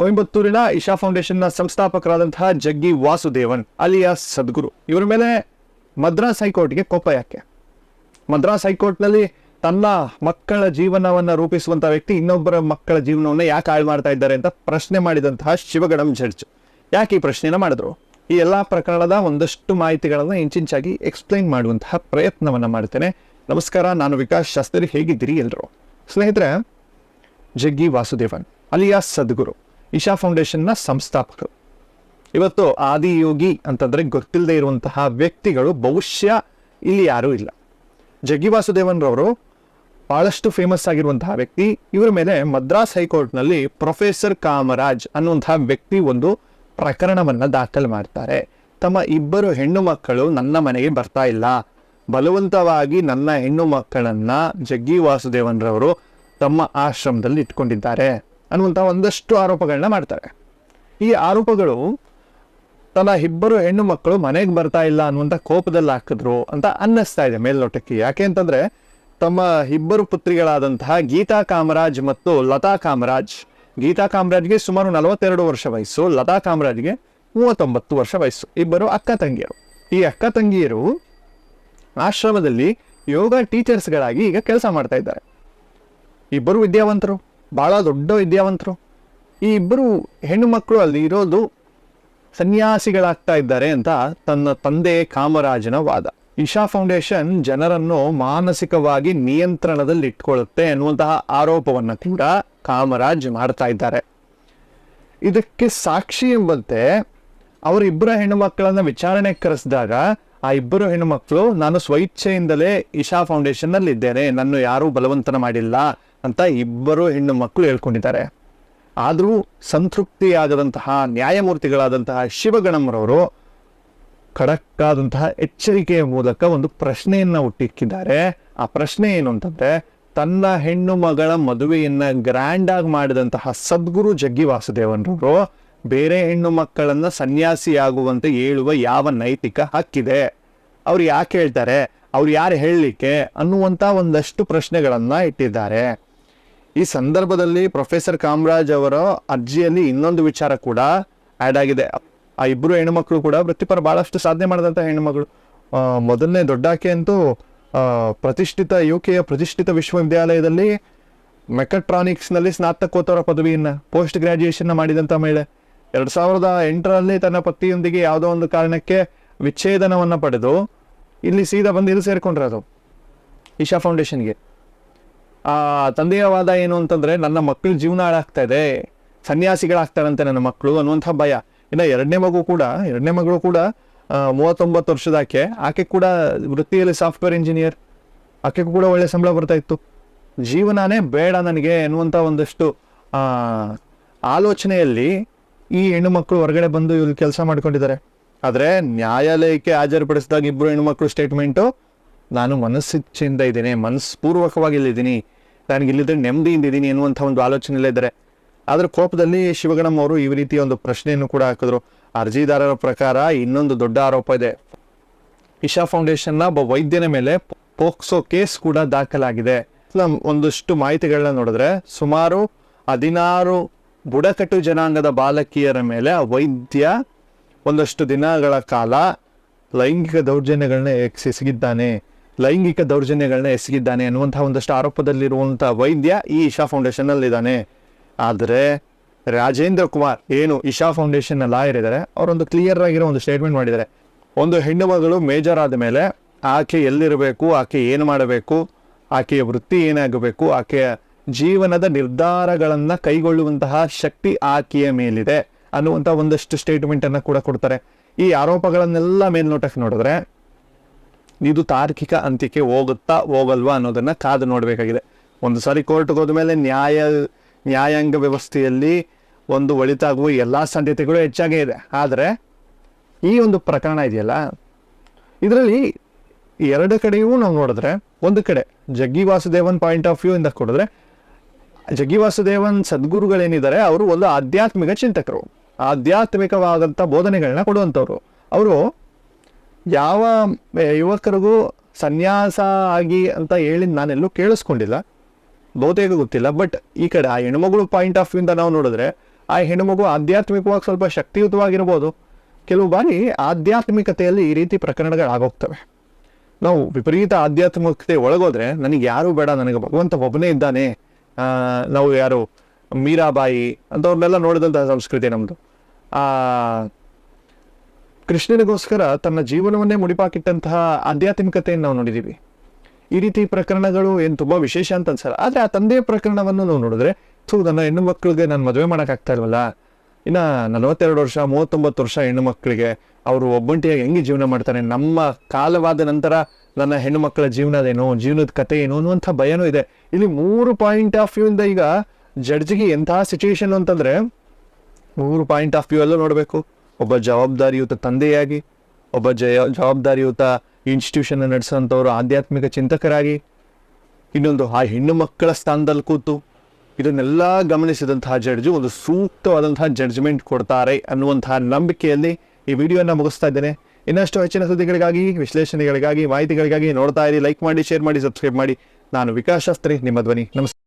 ಕೊಯಂಬತ್ತೂರಿನ ಇಶಾ ಫೌಂಡೇಶನ್ನ ಸಂಸ್ಥಾಪಕರಾದಂತಹ ಜಗ್ಗಿ ವಾಸುದೇವನ್, ಅಲಿಯಾಸ್ ಸದ್ಗುರು. ಇವರ ಮೇಲೆ ಮದ್ರಾಸ್ ಹೈಕೋರ್ಟ್ಗೆ ಕೋಪ ಯಾಕೆ? ಮದ್ರಾಸ್ ಹೈಕೋರ್ಟ್ನಲ್ಲಿ ತನ್ನ ಮಕ್ಕಳ ಜೀವನವನ್ನ ರೂಪಿಸುವಂಥ ವ್ಯಕ್ತಿ ಇನ್ನೊಬ್ಬರ ಮಕ್ಕಳ ಜೀವನವನ್ನ ಯಾಕೆ ಹಾಳು ಮಾಡ್ತಾ ಇದ್ದಾರೆ ಅಂತ ಪ್ರಶ್ನೆ ಮಾಡಿದಂತಹ ಶಿವಗಡಂ ಜಡ್ಜ್. ಯಾಕೆ ಈ ಪ್ರಶ್ನೆನ ಮಾಡಿದ್ರು? ಈ ಎಲ್ಲಾ ಪ್ರಕರಣದ ಒಂದಷ್ಟು ಮಾಹಿತಿಗಳನ್ನು ಇಂಚಿಂಚಾಗಿ ಎಕ್ಸ್ಪ್ಲೈನ್ ಮಾಡುವಂತಹ ಪ್ರಯತ್ನವನ್ನ ಮಾಡ್ತೇನೆ. ನಮಸ್ಕಾರ, ನಾನು ವಿಕಾಸ್ ಶಾಸ್ತ್ರಿ. ಹೇಗಿದ್ದೀರಿ ಎಲ್ರು? ಸ್ನೇಹಿತರೆ, ಜಗ್ಗಿ ವಾಸುದೇವನ್, ಅಲಿಯಾಸ್ ಸದ್ಗುರು. ಇಶಾ ಫೌಂಡೇಶನ್ನ ಸಂಸ್ಥಾಪಕರು. ಇವತ್ತು ಆದಿಯೋಗಿ ಅಂತಂದ್ರೆ ಗೊತ್ತಿಲ್ಲದೆ ಇರುವಂತಹ ವ್ಯಕ್ತಿಗಳು ಬಹುಶಃ ಇಲ್ಲಿ ಯಾರೂ ಇಲ್ಲ. ಜಗ್ಗಿ ವಾಸುದೇವನ್ ರವರು ಬಹಳಷ್ಟು ಫೇಮಸ್ ಆಗಿರುವಂತಹ ವ್ಯಕ್ತಿ. ಇವರ ಮೇಲೆ ಮದ್ರಾಸ್ ಹೈಕೋರ್ಟ್ನಲ್ಲಿ ಪ್ರೊಫೆಸರ್ ಕಾಮರಾಜ್ ಅನ್ನುವಂತಹ ವ್ಯಕ್ತಿ ಒಂದು ಪ್ರಕರಣವನ್ನು ದಾಖಲು ಮಾಡ್ತಾರೆ. ತಮ್ಮ ಇಬ್ಬರು ಹೆಣ್ಣು ಮಕ್ಕಳು ನನ್ನ ಮನೆಗೆ ಬರ್ತಾ ಇಲ್ಲ. ಬಲವಂತವಾಗಿ ನನ್ನ ಹೆಣ್ಣು ಮಕ್ಕಳನ್ನ ಜಗ್ಗಿ ವಾಸುದೇವನ್ ರವರು ತಮ್ಮ ಆಶ್ರಮದಲ್ಲಿ ಇಟ್ಕೊಂಡಿದ್ದಾರೆ. ಅನ್ನುವಂತಹ ಒಂದಷ್ಟು ಆರೋಪಗಳನ್ನ ಮಾಡ್ತಾರೆ. ಈ ಆರೋಪಗಳು ತನ್ನ ಇಬ್ಬರು ಹೆಣ್ಣು ಮಕ್ಕಳು ಮನೆಗೆ ಬರ್ತಾ ಇಲ್ಲ ಅನ್ನುವಂಥ ಕೋಪದಲ್ಲಿ ಹಾಕಿದ್ರು ಅಂತ ಅನ್ನಿಸ್ತಾ ಇದೆ ಮೇಲ್ನೋಟಕ್ಕೆ. ಯಾಕೆ ಅಂತಂದರೆ ತಮ್ಮ ಇಬ್ಬರು ಪುತ್ರಿಗಳಾದಂತಹ ಗೀತಾ ಕಾಮರಾಜ್ ಮತ್ತು ಲತಾ ಕಾಮರಾಜ್, ಗೀತಾ ಕಾಮರಾಜ್ಗೆ ಸುಮಾರು ನಲವತ್ತೆರಡು ವರ್ಷ ವಯಸ್ಸು, ಲತಾ ಕಾಮರಾಜ್ಗೆ ಮೂವತ್ತೊಂಬತ್ತು ವರ್ಷ ವಯಸ್ಸು. ಇಬ್ಬರು ಅಕ್ಕ ತಂಗಿಯರು. ಈ ಅಕ್ಕ ತಂಗಿಯರು ಆಶ್ರಮದಲ್ಲಿ ಯೋಗ ಟೀಚರ್ಸ್ಗಳಾಗಿ ಈಗ ಕೆಲಸ ಮಾಡ್ತಾ ಇದ್ದಾರೆ. ಇಬ್ಬರು ವಿದ್ಯಾವಂತರು. ಬಹಳ ದೊಡ್ಡ ವಿದ್ಯಾವಂತರು. ಈ ಇಬ್ಬರು ಹೆಣ್ಣು ಮಕ್ಕಳು ಅಲ್ಲಿ ಇರೋದು ಸನ್ಯಾಸಿಗಳಾಗ್ತಾ ಇದ್ದಾರೆ ಅಂತ ತನ್ನ ತಂದೆ ಕಾಮರಾಜನ ವಾದ. ಇಶಾ ಫೌಂಡೇಶನ್ ಜನರನ್ನು ಮಾನಸಿಕವಾಗಿ ನಿಯಂತ್ರಣದಲ್ಲಿ ಇಟ್ಕೊಳ್ಳುತ್ತೆ ಅನ್ನುವಂತಹ ಆರೋಪವನ್ನು ಕೂಡ ಕಾಮರಾಜ್ ಮಾಡ್ತಾ ಇದ್ದಾರೆ. ಇದಕ್ಕೆ ಸಾಕ್ಷಿ ಎಂಬಂತೆ ಅವರಿಬ್ಬರ ಹೆಣ್ಣು ಮಕ್ಕಳನ್ನ ವಿಚಾರಣೆ ಕರೆಸಿದಾಗ ಆ ಇಬ್ಬರು ಹೆಣ್ಣು ಮಕ್ಕಳು ನಾನು ಸ್ವಇಚ್ಛೆಯಿಂದಲೇ ಇಶಾ ಫೌಂಡೇಶನ್ನಲ್ಲಿ ಇದ್ದೇನೆ ನನ್ನ ಯಾರೂ ಬಲವಂತನ ಮಾಡಿಲ್ಲ ಅಂತ ಇಬ್ಬರು ಹೆಣ್ಣು ಮಕ್ಕಳು ಹೇಳ್ಕೊಂಡಿದ್ದಾರೆ. ಆದರೂ ಸಂತೃಪ್ತಿಯಾಗದಂತಹ, ನ್ಯಾಯಮೂರ್ತಿಗಳಾದಂತಹ ಶಿವಗಣಮ್ಮರವರು ಖಡಕ್ಕಾದಂತಹ ಎಚ್ಚರಿಕೆಯ ಮೂಲಕ ಒಂದು ಪ್ರಶ್ನೆಯನ್ನ ಹುಟ್ಟಿಕ್ಕಿದ್ದಾರೆ. ಆ ಪ್ರಶ್ನೆ ಏನು ಅಂತಂದ್ರೆ, ತನ್ನ ಹೆಣ್ಣು ಮಗಳ ಮದುವೆಯನ್ನ ಗ್ರ್ಯಾಂಡ್ ಆಗಿ ಮಾಡಿದಂತಹ ಸದ್ಗುರು ಜಗ್ಗಿ ವಾಸುದೇವನ್ರವರು ಬೇರೆ ಹೆಣ್ಣು ಮಕ್ಕಳನ್ನ ಸನ್ಯಾಸಿಯಾಗುವಂತೆ ಹೇಳುವ ಯಾವ ನೈತಿಕ ಹಕ್ಕಿದೆ? ಅವ್ರು ಯಾಕೆ ಹೇಳ್ತಾರೆ? ಅವ್ರು ಯಾರು ಹೇಳಲಿಕ್ಕೆ? ಅನ್ನುವಂಥ ಒಂದಷ್ಟು ಪ್ರಶ್ನೆಗಳನ್ನು ಇಟ್ಟಿದ್ದಾರೆ. ಈ ಸಂದರ್ಭದಲ್ಲಿ ಪ್ರೊಫೆಸರ್ ಕಾಮರಾಜ್ ಅವರ ಅರ್ಜಿಯಲ್ಲಿ ಇನ್ನೊಂದು ವಿಚಾರ ಕೂಡ ಆ್ಯಡ್ ಆಗಿದೆ. ಆ ಇಬ್ಬರು ಹೆಣ್ಣುಮಕ್ಕಳು ಕೂಡ ವೃತ್ತಿಪರ ಭಾಳಷ್ಟು ಸಾಧನೆ ಮಾಡಿದಂಥ ಹೆಣ್ಣುಮಕ್ಕಳು ಮೊದಲನೇ ದೊಡ್ಡಾಕೆ ಅಂತೂ ಪ್ರತಿಷ್ಠಿತ ಯು ಕೆಯ ಪ್ರತಿಷ್ಠಿತ ವಿಶ್ವವಿದ್ಯಾಲಯದಲ್ಲಿ ಮೆಕಟ್ರಾನಿಕ್ಸ್ನಲ್ಲಿ ಸ್ನಾತಕೋತ್ತರ ಪದವಿಯನ್ನು, ಪೋಸ್ಟ್ ಗ್ರ್ಯಾಜುಯೇಷನ್ನ ಮಾಡಿದಂಥ ಮಹಿಳೆ. ಎರಡು ಸಾವಿರದ ಎಂಟರಲ್ಲಿ ತನ್ನ ಪತಿಯೊಂದಿಗೆ ಯಾವುದೋ ಒಂದು ಕಾರಣಕ್ಕೆ ವಿಚ್ಛೇದನವನ್ನು ಪಡೆದು ಇಲ್ಲಿ ಸೀದಾ ಬಂದು ಇಲ್ಲಿ ಅದು, ಇಶಾ ಫೌಂಡೇಶನ್ಗೆ. ಆ ತಂದೆಯ ವಾದ ಏನು ಅಂತಂದ್ರೆ, ನನ್ನ ಮಕ್ಕಳು ಜೀವನ ಹಾಳಾಗ್ತಾ ಇದೆ, ಸನ್ಯಾಸಿಗಳಾಗ್ತಾರಂತೆ ನನ್ನ ಮಕ್ಕಳು ಅನ್ನುವಂಥ ಭಯ. ಇನ್ನು ಎರಡನೇ ಮಗು ಕೂಡ, ಎರಡನೇ ಮಗಳು ಕೂಡ ಮೂವತ್ತೊಂಬತ್ತು ವರ್ಷದ ಆಕೆ. ಆಕೆ ಕೂಡ ವೃತ್ತಿಯಲ್ಲಿ ಸಾಫ್ಟ್ವೇರ್ ಇಂಜಿನಿಯರ್. ಆಕೆಗೂ ಕೂಡ ಒಳ್ಳೆ ಸಂಬಳ ಬರ್ತಾ ಇತ್ತು. ಜೀವನನೇ ಬೇಡ ನನಗೆ ಎನ್ನುವಂಥ ಒಂದಷ್ಟು ಆಲೋಚನೆಯಲ್ಲಿ ಈ ಹೆಣ್ಣು ಮಕ್ಕಳು ಹೊರಗಡೆ ಬಂದು ಇಲ್ಲಿ ಕೆಲಸ ಮಾಡ್ಕೊಂಡಿದ್ದಾರೆ. ಆದರೆ ನ್ಯಾಯಾಲಯಕ್ಕೆ ಹಾಜರುಪಡಿಸಿದಾಗ ಇಬ್ಬರು ಹೆಣ್ಣುಮಕ್ಕಳು ಸ್ಟೇಟ್ಮೆಂಟು ನಾನು ಮನಸ್ಸಿಚ್ಛೆಯಿಂದ ಇದ್ದೀನಿ ಮನಸ್ಪೂರ್ವಕವಾಗಿ ಇಲ್ಲಿದ್ದೀನಿ ನನಗೆ ಇಲ್ಲಿದ್ರೆ ನೆಮ್ಮದಿಯಿಂದ ಇದ್ದೀನಿ ಎನ್ನುವಂಥ ಒಂದು ಆಲೋಚನೆಯಲ್ಲೇ ಇದ್ದಾರೆ. ಆದರೆ ಕೋಪದಲ್ಲಿ ಶಿವಗಣಂ ಅವರು ಈ ರೀತಿಯ ಒಂದು ಪ್ರಶ್ನೆಯನ್ನು ಕೂಡ ಹಾಕಿದ್ರು. ಅರ್ಜಿದಾರರ ಪ್ರಕಾರ ಇನ್ನೊಂದು ದೊಡ್ಡ ಆರೋಪ ಇದೆ. ಇಶಾ ಫೌಂಡೇಶನ್ನ ಒಬ್ಬ ವೈದ್ಯನ ಮೇಲೆ ಪೋಕ್ಸೋ ಕೇಸ್ ಕೂಡ ದಾಖಲಾಗಿದೆ. ಒಂದಷ್ಟು ಮಾಹಿತಿಗಳನ್ನ ನೋಡಿದ್ರೆ ಸುಮಾರು ಹದಿನಾರು ಬುಡಕಟ್ಟು ಜನಾಂಗದ ಬಾಲಕಿಯರ ಮೇಲೆ ವೈದ್ಯ ಒಂದಷ್ಟು ದಿನಗಳ ಕಾಲ ಲೈಂಗಿಕ ದೌರ್ಜನ್ಯಗಳನ್ನ ಎಸಗಿದ್ದಾನೆ. ಲೈಂಗಿಕ ದೌರ್ಜನ್ಯಗಳನ್ನ ಎಸಗಿದ್ದಾನೆ ಅನ್ನುವಂತಹ ಒಂದಷ್ಟು ಆರೋಪದಲ್ಲಿರುವಂಥ ವೈದ್ಯ ಈ ಇಶಾ ಫೌಂಡೇಶನ್ ಅಲ್ಲಿ ಇದ್ದಾನೆ ಆದರೆ ರಾಜೇಂದ್ರ ಕುಮಾರ್ ಏನು ಇಶಾ ಫೌಂಡೇಶನ್ ಲಾಯರ್ ಇದ್ದಾರೆ, ಅವರೊಂದು ಕ್ಲಿಯರ್ ಆಗಿರೋ ಒಂದು ಸ್ಟೇಟ್ಮೆಂಟ್ ಮಾಡಿದ್ದಾರೆ. ಒಂದು ಹೆಣ್ಣು ಮಗಳು ಮೇಜರ್ ಆದ ಮೇಲೆ ಆಕೆ ಎಲ್ಲಿರಬೇಕು, ಆಕೆ ಏನು ಮಾಡಬೇಕು, ಆಕೆಯ ವೃತ್ತಿ ಏನಾಗಬೇಕು, ಆಕೆಯ ಜೀವನದ ನಿರ್ಧಾರಗಳನ್ನು ಕೈಗೊಳ್ಳುವಂತಹ ಶಕ್ತಿ ಆಕೆಯ ಮೇಲಿದೆ. ಅನ್ನುವಂಥ ಒಂದಷ್ಟು ಸ್ಟೇಟ್ಮೆಂಟ್ ಅನ್ನ ಕೂಡ ಕೊಡ್ತಾರೆ. ಈ ಆರೋಪಗಳನ್ನೆಲ್ಲ ಮೇಲ್ನೋಟಕ್ಕೆ ನೋಡಿದ್ರೆ ಇದು ತಾರ್ಕಿಕ ಅಂತ್ಯಕ್ಕೆ ಹೋಗುತ್ತಾ ಹೋಗಲ್ವಾ ಅನ್ನೋದನ್ನ ಕಾದು ನೋಡಬೇಕಾಗಿದೆ. ಒಂದು ಸಾರಿ ಕೋರ್ಟ್ಗೆ ಹೋದ್ಮೇಲೆ ನ್ಯಾಯ, ನ್ಯಾಯಾಂಗ ವ್ಯವಸ್ಥೆಯಲ್ಲಿ ಒಂದು ಒಳಿತಾಗುವ ಎಲ್ಲ ಸಾಧ್ಯತೆಗಳು ಹೆಚ್ಚಾಗೇ ಇದೆ. ಆದರೆ ಈ ಒಂದು ಪ್ರಕರಣ ಇದೆಯಲ್ಲ, ಇದರಲ್ಲಿ ಎರಡು ಕಡೆಯೂ ನಾವು ನೋಡಿದ್ರೆ, ಒಂದು ಕಡೆ ಜಗ್ಗಿ ವಾಸುದೇವನ್ ಪಾಯಿಂಟ್ ಆಫ್ ವ್ಯೂ ಇಂದ ಕೊಡಿದ್ರೆ, ಜಗ್ಗಿ ವಾಸುದೇವನ್ ಸದ್ಗುರುಗಳೇನಿದ್ದಾರೆ, ಅವರು ಒಂದು ಆಧ್ಯಾತ್ಮಿಕ ಚಿಂತಕರು. ಆಧ್ಯಾತ್ಮಿಕವಾದಂಥ ಬೋಧನೆಗಳನ್ನ ಕೊಡುವಂಥವ್ರು. ಅವರು ಯಾವ ಯುವಕರಿಗೂ ಸನ್ಯಾಸ ಆಗಿ ಅಂತ ಹೇಳಿದ್ ನಾನೆಲ್ಲೂ ಕೇಳಿಸ್ಕೊಂಡಿಲ್ಲ. ಬಹುತೇಕ ಗೊತ್ತಿಲ್ಲ, ಬಟ್ ಈ ಕಡೆ ಆ ಹೆಣ್ಮಗಳು ಪಾಯಿಂಟ್ ಆಫ್ ಇಂದ ನಾವು ನೋಡಿದ್ರೆ, ಆ ಹೆಣ್ಮಗು ಆಧ್ಯಾತ್ಮಿಕವಾಗಿ ಸ್ವಲ್ಪ ಶಕ್ತಿಯುತವಾಗಿರ್ಬೋದು. ಕೆಲವು ಬಾರಿ ಆಧ್ಯಾತ್ಮಿಕತೆಯಲ್ಲಿ ಈ ರೀತಿ ಪ್ರಕರಣಗಳಾಗೋಗ್ತವೆ. ನಾವು ವಿಪರೀತ ಆಧ್ಯಾತ್ಮಿಕತೆ ಒಳಗೋದ್ರೆ ನನಗೆ ಯಾರೂ ಬೇಡ, ನನಗೆ ಭಗವಂತ ಒಬ್ಬನೇ ಇದ್ದಾನೆ ನಾವು ಯಾರು, ಮೀರಾಬಾಯಿ ಅಂಥವ್ರನ್ನೆಲ್ಲ ನೋಡಿದಂಥ ಸಂಸ್ಕೃತಿ ನಮ್ಮದು ಆ, ಕೃಷ್ಣನಿಗೋಸ್ಕರ ತನ್ನ ಜೀವನವನ್ನೇ ಮುಡಿಪಾಕಿಟ್ಟಂತಹ ಆಧ್ಯಾತ್ಮಿಕತೆಯನ್ನು ನಾವು ನೋಡಿದ್ದೀವಿ ಈ ರೀತಿ ಪ್ರಕರಣಗಳು ಏನು ತುಂಬ ವಿಶೇಷ ಅಂತ ಅನ್ಸಲ್ಲ. ಆದರೆ ಆ ತಂದೆಯ ಪ್ರಕರಣವನ್ನು ನಾವು ನೋಡಿದ್ರೆ, ಥೂ, ನನ್ನ ಹೆಣ್ಣು ಮಕ್ಕಳಿಗೆ ನಾನು ಮದುವೆ ಮಾಡೋಕ್ಕಾಗ್ತಾ ಇಲ್ವಲ್ಲ? ಇನ್ನು ನಲವತ್ತೆರಡು ವರ್ಷ, ಮೂವತ್ತೊಂಬತ್ತು ವರ್ಷ ಹೆಣ್ಣು ಮಕ್ಕಳಿಗೆ ಅವರು ಒಬ್ಬಂಟಿಯಾಗಿ ಹೆಂಗೆ ಜೀವನ ಮಾಡ್ತಾರೆ? ನಮ್ಮ ಕಾಲವಾದ ನಂತರ ನನ್ನ ಹೆಣ್ಣು ಮಕ್ಕಳ ಜೀವನದೇನು ಜೀವನದ ಕತೆ ಏನು ಅನ್ನುವಂಥ ಭಯನೂ ಇದೆ. ಇಲ್ಲಿ ಮೂರು ಪಾಯಿಂಟ್ ಆಫ್ ವ್ಯೂ ಇಂದ ಈಗ ಜಡ್ಜ್ಗೆ ಎಂತಹ ಸಿಚುವೇಶನ್ ಅಂತಂದರೆ ಮೂರು ಪಾಯಿಂಟ್ ಆಫ್ ವ್ಯೂ ಅಲ್ಲೂ ನೋಡಬೇಕು. ಒಬ್ಬ ಜವಾಬ್ದಾರಿಯುತ ತಂದೆಯಾಗಿ, ಒಬ್ಬ ಜಯ, ಜವಾಬ್ದಾರಿಯುತ ಇನ್ಸ್ಟಿಟ್ಯೂಷನ್ ನಡೆಸೋಂಥವ್ರು ಆಧ್ಯಾತ್ಮಿಕ ಚಿಂತಕರಾಗಿ, ಇನ್ನೊಂದು ಆ ಹೆಣ್ಣು ಮಕ್ಕಳ ಸ್ಥಾನದಲ್ಲಿ ಕೂತು ಇದನ್ನೆಲ್ಲ ಗಮನಿಸಿದಂತಹ ಜಡ್ಜು ಒಂದು ಸೂಕ್ತವಾದಂತಹ ಜಡ್ಜ್ಮೆಂಟ್ ಕೊಡ್ತಾರೆ ಅನ್ನುವಂತಹ ನಂಬಿಕೆಯಲ್ಲಿ ಈ ವಿಡಿಯೋನ ಮುಗಿಸ್ತಾ ಇದ್ದೇನೆ. ಇನ್ನಷ್ಟು ಹೆಚ್ಚಿನ ಸುದ್ದಿಗಳಿಗಾಗಿ, ವಿಶ್ಲೇಷಣೆಗಳಿಗಾಗಿ, ಮಾಹಿತಿಗಳಿಗಾಗಿ ನೋಡ್ತಾ ಇರಿ ಲೈಕ್ ಮಾಡಿ ಶೇರ್ ಮಾಡಿ ಸಬ್ಸ್ಕ್ರೈಬ್ ಮಾಡಿ. ನಾನು ವಿಕಾಸ್ ಶಾಸ್ತ್ರಿ, ನಿಮ್ಮ ಧ್ವನಿ. ನಮಸ್ತೆ.